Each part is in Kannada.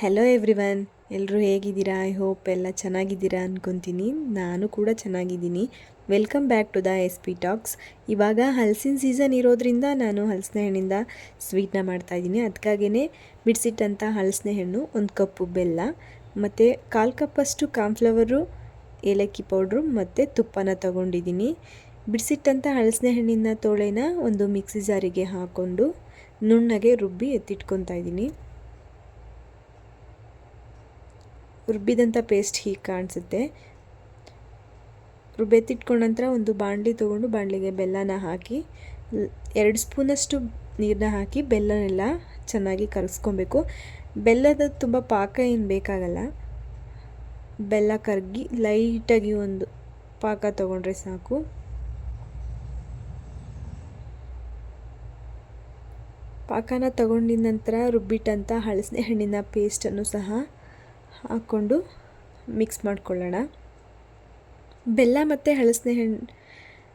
ಹೆಲೋ ಎವ್ರಿವನ್ ಎಲ್ಲರೂ ಹೇಗಿದ್ದೀರಾ? ಐ ಹೋಪ್ ಎಲ್ಲ ಚೆನ್ನಾಗಿದ್ದೀರಾ ಅಂದ್ಕೊತೀನಿ ನಾನು ಕೂಡ ಚೆನ್ನಾಗಿದ್ದೀನಿ. Welcome back to the S P talks ಇವಾಗ ಹಲಸಿನ ಸೀಸನ್ ಇರೋದ್ರಿಂದ ನಾನು ಹಲಸಿನ ಹಣ್ಣಿಂದ ಸ್ವೀಟ್ನ ಮಾಡ್ತಾಯಿದ್ದೀನಿ ಅದಕ್ಕಾಗೇ ಬಿಡಿಸಿಟ್ಟಂಥ ಹಲಸಿನ ಹಣ್ಣು, ಒಂದು ಕಪ್ಪು ಬೆಲ್ಲ, ಮತ್ತು ಕಾಲು ಕಪ್ಪಷ್ಟು ಕಾನ್ಫ್ಲವರು ಏಲಕ್ಕಿ ಪೌಡ್ರು, ಮತ್ತು ತುಪ್ಪನ ತಗೊಂಡಿದ್ದೀನಿ. ಬಿಡಿಸಿಟ್ಟಂಥ ಹಲಸಿನ ಹಣ್ಣಿನ ತೋಳೆನ ಒಂದು ಮಿಕ್ಸಿ ಜಾರಿಗೆ ಹಾಕ್ಕೊಂಡು ನುಣ್ಣಗೆ ರುಬ್ಬಿ ಎತ್ತಿಟ್ಕೊತಾ ಇದ್ದೀನಿ. ರುಬ್ಬಿದಂಥ ಪೇಸ್ಟ್ ಹೀಗೆ ಕಾಣಿಸುತ್ತೆ. ರುಬ್ಬೆತ್ತಿಟ್ಕೊಂಡ ನಂತರ ಒಂದು ಬಾಣಲಿ ತೊಗೊಂಡು ಬಾಣಲಿಗೆ ಬೆಲ್ಲನ ಹಾಕಿ, ಎರಡು ಸ್ಪೂನಷ್ಟು ನೀರನ್ನ ಹಾಕಿ ಬೆಲ್ಲನೆಲ್ಲ ಚೆನ್ನಾಗಿ ಕರಗಿಸ್ಕೊಬೇಕು ಬೆಲ್ಲದ ತುಂಬ ಪಾಕ ಏನು ಬೇಕಾಗಲ್ಲ. ಬೆಲ್ಲ ಕರಗಿ ಲೈಟಾಗಿ ಒಂದು ಪಾಕ ತೊಗೊಂಡ್ರೆ ಸಾಕು. ಪಾಕನ ತಗೊಂಡಿದ ನಂತರ ರುಬ್ಬಿಟ್ಟಂಥ ಹಳಸನೆ ಹಣ್ಣಿನ ಪೇಸ್ಟನ್ನು ಸಹ ಹಾಕ್ಕೊಂಡು ಮಿಕ್ಸ್ ಮಾಡ್ಕೊಳ್ಳೋಣ. ಬೆಲ್ಲ ಮತ್ತು ಹಳಸನೆ ಹಣ್ಣು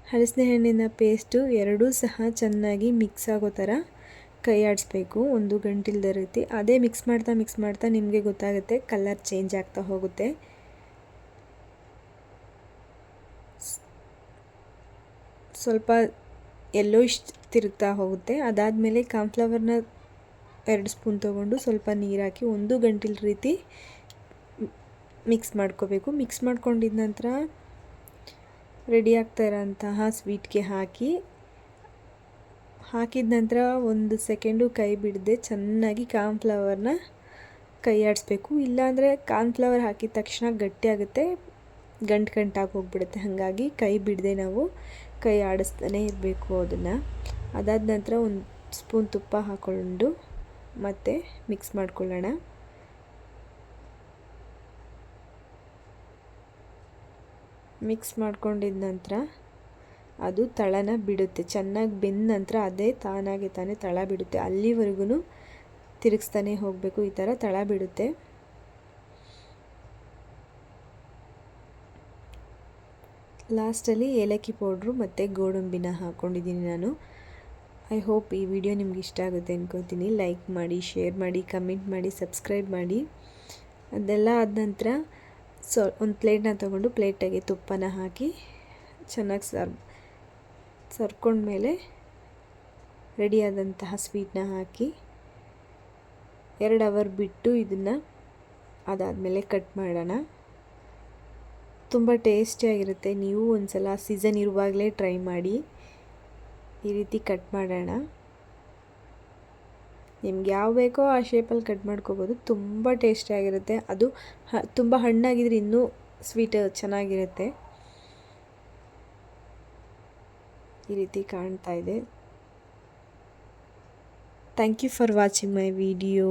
ಹಳಸನೆ ಹಣ್ಣಿನ ಪೇಸ್ಟು ಎರಡೂ ಸಹ ಚೆನ್ನಾಗಿ ಮಿಕ್ಸ್ ಆಗೋ ಥರ ಕೈ ಆಡಿಸ್ಬೇಕು. ಒಂದು ಗಂಟಿಲ್ದ ರೀತಿ ಅದೇ ಮಿಕ್ಸ್ ಮಾಡ್ತಾ ಮಿಕ್ಸ್ ಮಾಡ್ತಾ ನಿಮಗೆ ಗೊತ್ತಾಗುತ್ತೆ ಕಲರ್ ಚೇಂಜ್ ಆಗ್ತಾ ಹೋಗುತ್ತೆ. ಸ್ವಲ್ಪ ಎಲ್ಲೋ ಇಷ್ಟು ತಿರುಗ್ತಾ ಹೋಗುತ್ತೆ. ಅದಾದಮೇಲೆ ಕಾನ್ಫ್ಲವರ್ನ ಎರಡು ಸ್ಪೂನ್ ತೊಗೊಂಡು ಸ್ವಲ್ಪ ನೀರು ಹಾಕಿ ಒಂದು ಗಂಟಿಲ್ ರೀತಿ ಮಿಕ್ಸ್ ಮಾಡ್ಕೋಬೇಕು. ಮಿಕ್ಸ್ ಮಾಡ್ಕೊಂಡಿದ ನಂತರ ರೆಡಿ ಆಗ್ತಾ ಇರೋಂತಹ ಸ್ವೀಟ್ಗೆ ಹಾಕಿ, ಹಾಕಿದ ನಂತರ ಒಂದು ಸೆಕೆಂಡು ಕೈ ಬಿಡದೆ ಚೆನ್ನಾಗಿ ಕಾರ್ನ್ಫ್ಲವರ್ನ ಕೈ ಆಡಿಸ್ಬೇಕು ಇಲ್ಲಾಂದರೆ ಕಾರ್ನ್ಫ್ಲವರ್ ಹಾಕಿದ ತಕ್ಷಣ ಗಟ್ಟಿ ಆಗುತ್ತೆ, ಗಂಟು ಗಂಟಾಗಿ ಹೋಗ್ಬಿಡುತ್ತೆ. ಹಾಗಾಗಿ ಕೈ ಬಿಡದೆ ನಾವು ಕೈ ಆಡಿಸ್ತಾನೆ ಇರಬೇಕು ಅದನ್ನು. ಅದಾದ ನಂತರ ಒಂದು ಸ್ಪೂನ್ ತುಪ್ಪ ಹಾಕ್ಕೊಂಡು ಮತ್ತೆ ಮಿಕ್ಸ್ ಮಾಡ್ಕೊಳ್ಳೋಣ. ಮಿಕ್ಸ್ ಮಾಡ್ಕೊಂಡಿದ ನಂತರ ಅದು ತಳನ ಬಿಡುತ್ತೆ. ಚೆನ್ನಾಗಿ ಬೆಂದ ನಂತರ ಅದೇ ತಾನಾಗೆ ತಾನೇ ತಳ ಬಿಡುತ್ತೆ. ಅಲ್ಲಿವರೆಗೂ ತಿರುಗಿಸ್ತಾನೆ ಹೋಗಬೇಕು. ಈ ಥರ ತಳ ಬಿಡುತ್ತೆ. ಲಾಸ್ಟಲ್ಲಿ ಏಲಕ್ಕಿ ಪೌಡ್ರು ಮತ್ತು ಗೋಡಂಬಿನ ಹಾಕ್ಕೊಂಡಿದ್ದೀನಿ ನಾನು. ಐ ಹೋಪ್ ಈ ವಿಡಿಯೋ ನಿಮ್ಗೆ ಇಷ್ಟ ಆಗುತ್ತೆ ಅಂದ್ಕೋತೀನಿ ಲೈಕ್ ಮಾಡಿ, ಶೇರ್ ಮಾಡಿ, ಕಮೆಂಟ್ ಮಾಡಿ, ಸಬ್ಸ್ಕ್ರೈಬ್ ಮಾಡಿ. ಅದೆಲ್ಲ ಆದ ನಂತರ ಸೊ, ಒಂದು ಪ್ಲೇಟ್ನ ತೊಗೊಂಡು ಪ್ಲೇಟಾಗೆ ತುಪ್ಪನ ಹಾಕಿ ಚೆನ್ನಾಗಿ ಸರ್ ಸರ್ಕೊಂಡ್ಮೇಲೆ ರೆಡಿಯಾದಂತಹ ಸ್ವೀಟ್ನ ಹಾಕಿ ಎರಡು ಅವರ್ ಬಿಟ್ಟು ಇದನ್ನು ಅದಾದಮೇಲೆ ಕಟ್ ಮಾಡೋಣ. ತುಂಬ ಟೇಸ್ಟಿಯಾಗಿರುತ್ತೆ. ನೀವು ಒಂದು ಸಲ ಸೀಸನ್ ಇರುವಾಗಲೇ ಟ್ರೈ ಮಾಡಿ. ಈ ರೀತಿ ಕಟ್ ಮಾಡೋಣ. ನಿಮ್ಗೆ ಯಾವ ಬೇಕೋ ಆ ಶೇಪಲ್ಲಿ ಕಟ್ ಮಾಡ್ಕೋಬೋದು. ತುಂಬ ಟೇಸ್ಟಿಯಾಗಿರುತ್ತೆ ಅದು ಹ, ತುಂಬ ಹಣ್ಣಾಗಿದ್ರೆ ಇನ್ನೂ ಸ್ವೀಟ್ ಚೆನ್ನಾಗಿರುತ್ತೆ. ಈ ರೀತಿ ಕಾಣ್ತಾ ಇದೆ. Thank you for watching my video